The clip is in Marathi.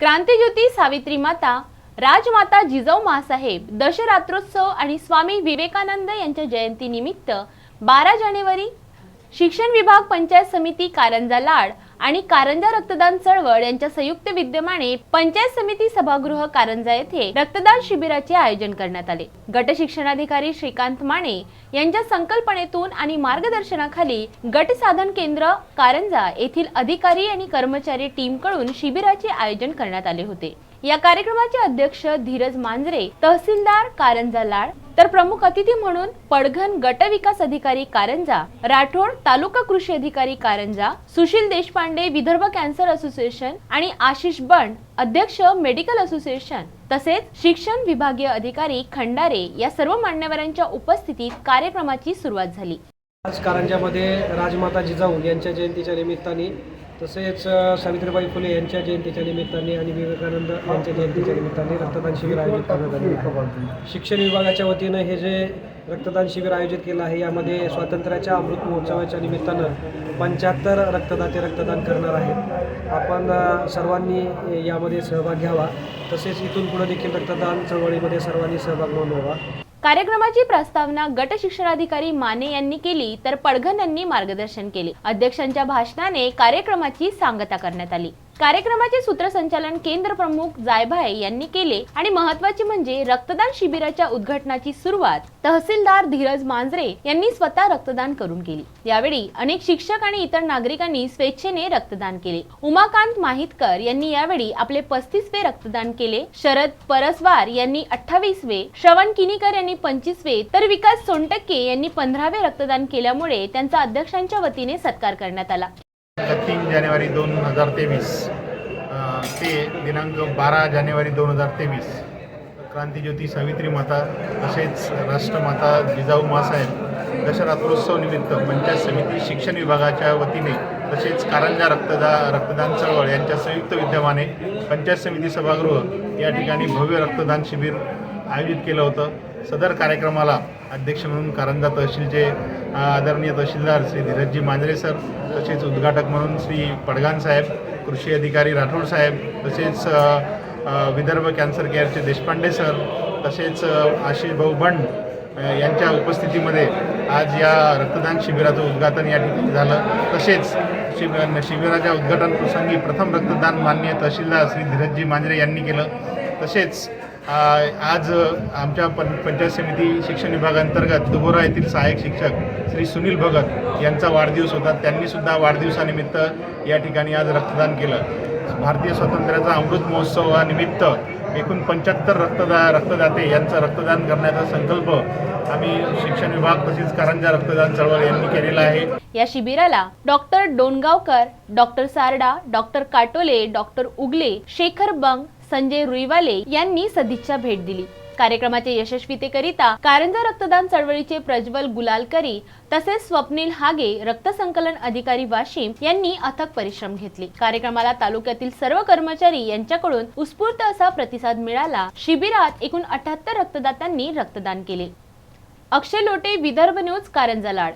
क्रांतिज्योती सावित्री माता राजमाता जिजाऊ मासाहेब दशरात्रोत्सव आणि स्वामी विवेकानंद यांच्या जयंतीनिमित्त बारा जानेवारी शिक्षण विभाग पंचायत समिती कारंजा लाड आणि कारंजा रक्तदान चळवळ यांच्या संयुक्त विद्यमाने पंचायत समिती सभागृह कारंजा येथे रक्तदान शिबिराचे आयोजन करण्यात आले. गट शिक्षणाधिकारी श्रीकांत माने यांच्या संकल्पनेतून आणि मार्गदर्शनाखाली गट साधन केंद्र कारंजा येथील अधिकारी आणि कर्मचारी टीमकडून शिबिराचे आयोजन करण्यात आले होते. या कार्यक्रमाचे अध्यक्ष धीरज मांजरे तहसीलदार कारंजा लाड तर प्रमुख अतिथी म्हणून पडघण गट विकास अधिकारी कारंजा राठोड तालुका कृषी अधिकारी कारंजा सुशील देशपांडे विदर्भ कॅन्सर असोसिएशन आणि आशिष बंड अध्यक्ष मेडिकल असोसिएशन तसेच शिक्षण विभागीय अधिकारी खंडारे या सर्व मान्यवरांच्या उपस्थितीत कार्यक्रमाची सुरुवात झाली. आज कारंजामध्ये राजमाता जिजाऊ यांच्या जयंतीच्या निमित्ताने तसेच सावित्रीबाई फुले यांच्या जयंतीच्या निमित्ताने आणि विवेकानंद यांच्या जयंतीच्या निमित्ताने रक्तदान शिबिर आयोजित करण्यात आले आहे. शिक्षण विभागाच्या वतीनं हे जे रक्तदान शिबिर आयोजित केलं आहे यामध्ये स्वातंत्र्याच्या अमृत महोत्सवाच्या निमित्तानं पंच्याहत्तर रक्तदाते रक्तदान करणार आहेत. आपण सर्वांनी यामध्ये सहभाग घ्यावा. तसेच इथून पुढे देखील रक्तदान चळवळीमध्ये सर्वांनी सहभाग नोंदवावा. कार्यक्रमाची प्रस्तावना गट शिक्षणाधिकारी माने यांनी केली तर पडघन यांनी मार्गदर्शन केले. अध्यक्षांच्या भाषणाने कार्यक्रमाची सांगता करण्यात आली. कार्यक्रमाचे सूत्रसंचालन केंद्र प्रमुख जायभाय यांनी केले आणि महत्त्वाचे म्हणजे रक्तदान शिबिराच्या उद्घाटनाची सुरुवात तहसीलदार धीरज मांजरे यांनी स्वतः रक्तदान करून केली. यावेळी अनेक शिक्षक आणि इतर नागरिकांनी स्वेच्छेने रक्तदान केले. उमाकांत माहितकर यांनी यावेळी आपले पस्तीसवे रक्तदान केले. शरद परसवार यांनी अठ्ठावीसवे श्रवण किनीकर यांनी पंचवीसवे तर विकास सोनटक्के यांनी पंधरावे रक्तदान केल्यामुळे त्यांचा अध्यक्षांच्या वतीने सत्कार करण्यात आला. तीन जानेवारी दोन हजार तेवीस ते दिनांक बारा जानेवारी दोन हजार तेवीस. क्रांतीज्योती सावित्री माता तसेच राष्ट्रमाता जिजाऊ मासाहेब दशरात्रोत्सव निमित्त पंचायत समिती शिक्षण विभागाच्या वतीने तसेच कारंजा रक्तदा रक्तदान चळवळ यांच्या संयुक्त विद्यमाने पंचायत समिती सभागृह या ठिकाणी भव्य रक्तदान शिबिर आयोजित केलं होतं. सदर कार्यक्रमाला अध्यक्ष म्हणून कारंजा तहसीलचे आदरणीय तहसीलदार श्री धीरजजी मांजरे सर तसेच उद्घाटक म्हणून श्री पडगान साहेब कृषी अधिकारी राठोड साहेब तसेच विदर्भ कॅन्सर केअरचे देशपांडे सर तसेच आशिष भाऊ बंड यांच्या उपस्थितीमध्ये आज या रक्तदान शिबिराचं उद्घाटन या ठिकाणी झालं. तसेच शिब शिबिराच्या उद्घाटन प्रसंगी प्रथम रक्तदान मान्य तहसीलदार श्री धीरजजी मांजरे यांनी केलं. तसेच आज आमच्या पं पंचायत समिती शिक्षण विभागांतर्गत दुबोरा येथील सहाय्यक शिक्षक श्री सुनील भगत यांचा वाढदिवस होता. त्यांनीसुद्धा वाढदिवसानिमित्त या ठिकाणी आज रक्तदान केलं. भारतीय स्वातंत्र्याचा अमृत महोत्सवानिमित्त एकूण पंच्याहत्तर रक्तदा रक्तदाते यांचं रक्तदान करण्याचा संकल्प आम्ही शिक्षण विभाग तसेच कारंजा रक्तदान चळवळ यांनी केलेला आहे. या शिबिराला doctor Dongaonkar doctor Sarda doctor Katole doctor Ugale Shekhar Bang Sanjay Ruiwale यांनी सदिच्छा भेट दिली. कार्यक्रमाच्या यशस्वीतेकरिता कारंजा रक्तदान चळवळीचे प्रज्वल गुलालकरी तसेच स्वप्नील हागे रक्त संकलन अधिकारी वाशिम यांनी अथक परिश्रम घेतले. कार्यक्रमाला तालुक्यातील सर्व कर्मचारी यांच्याकडून उत्स्फूर्त असा प्रतिसाद मिळाला. शिबिरात एकूण अठ्याहत्तर रक्तदात्यांनी रक्तदान केले. अक्षय लोटे विदर्भ न्यूज कारंजा लाड.